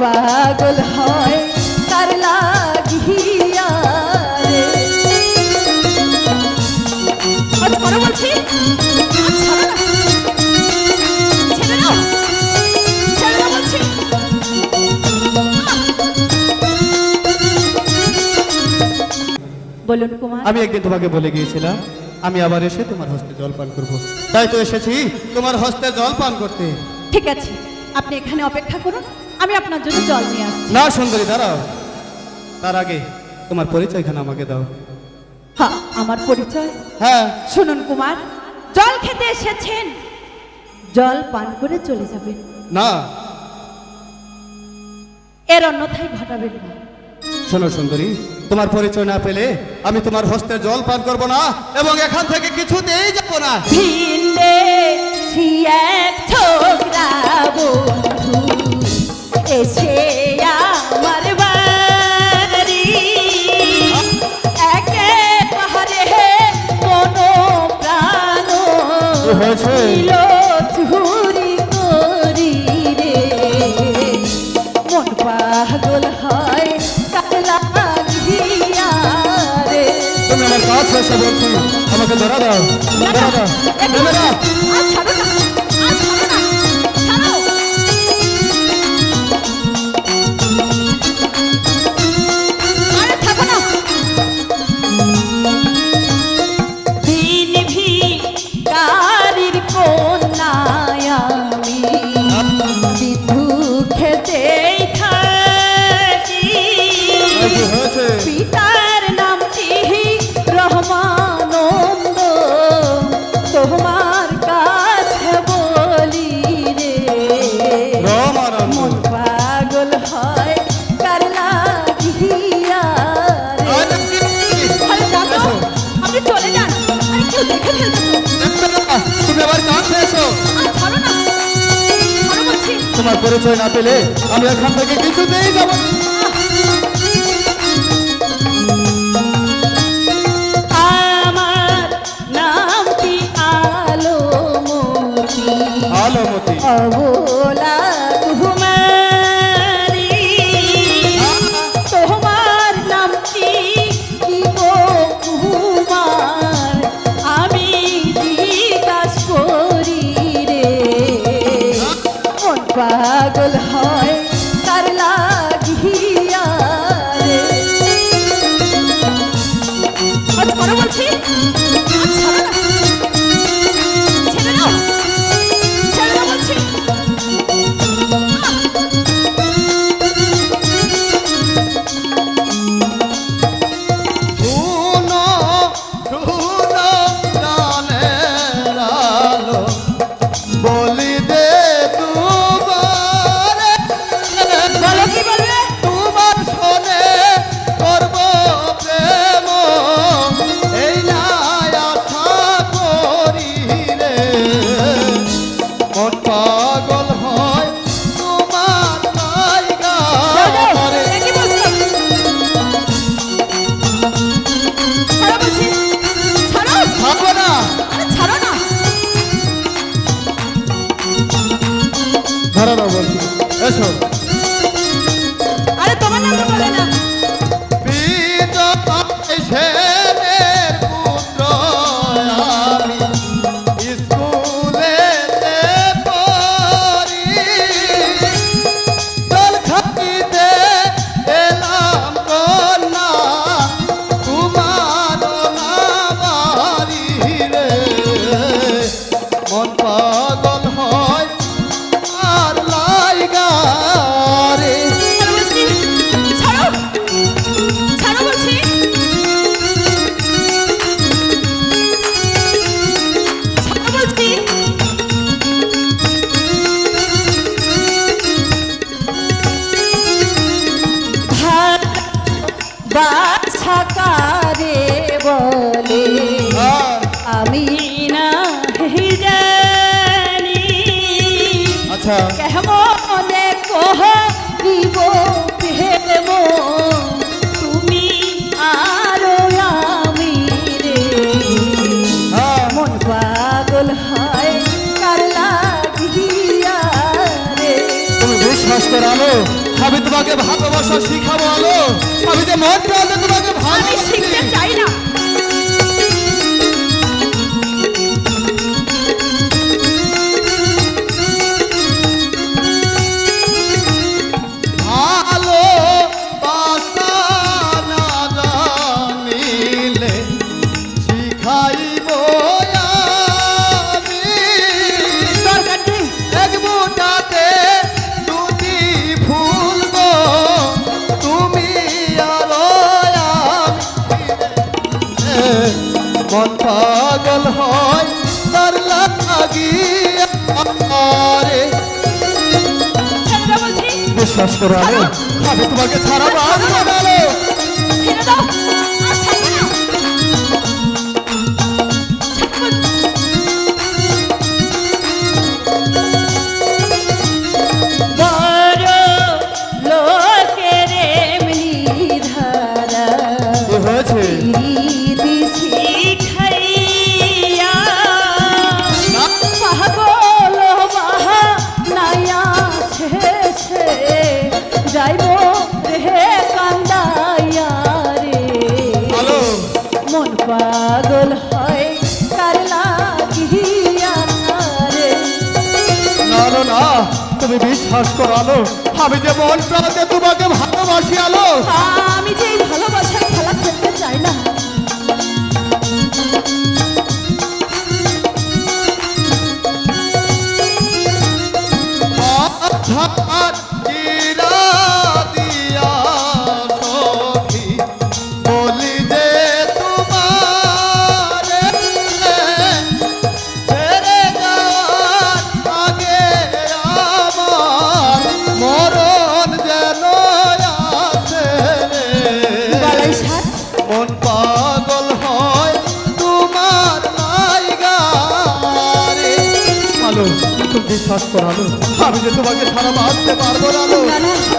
পাগল হয় তার লাগিয়া রে। বলছি। বলুন কুমার। আমি একদিন তোমাকে বলে গিয়েছিলাম আমি আবার এসে তোমার হস্তে জল পান করব। তাই তো এসেছি তোমার হস্তে জল পান করতে। ঠিক আছে আপনি এখানে অপেক্ষা করুন। আমি আপনার জন্য জল নিয়ে আসছি। না সুন্দরী দাঁড়াও। তার আগে তোমার পরিচয়খানে আমাকে দাও। হ্যাঁ আমার পরিচয়? হ্যাঁ। শুনুন কুমার জল খেতে এসেছেন? জল পান করে চলে যাবেন। না। এর অন্যথায় ঘটাবেন না। শোনো সুন্দরী তোমার পরিচয় না পেলে আমি তোমার হস্তে জল পান করব না এবং এখান থেকে কিছুতেই যাব না। কি হয়েছে? ছিল চুরি করি রে। মন পাগল হয় কালা তুমি আমার কাজ এসে বলছি আমাকে ধরা দাও ধরা দাও ধরা দাও। তোমার পরিচয় না পেলে আমি এখান থেকে কিছুতেই যাব আলোমতি? আলোমতি। Paloma. কথা। হ্যাঁ। আমি তোমাকে ভালোবাসা শিখাবো আলো। আমি মন তোমাকে ভালো শিখতে চাই না পাগল হয় তার বিশ্বাস করো আমি তোমাকে ছাড়া বাদ পাগল হয় কার না তুমি বিশ্বাস করো আমি যে মন প্রাণে তোমাকে ভালোবাসি আলো। আমি যে ভালোবাসি বিশ্বাস করালো আমি যে তোমাকে সারা বাঁচতে পারব না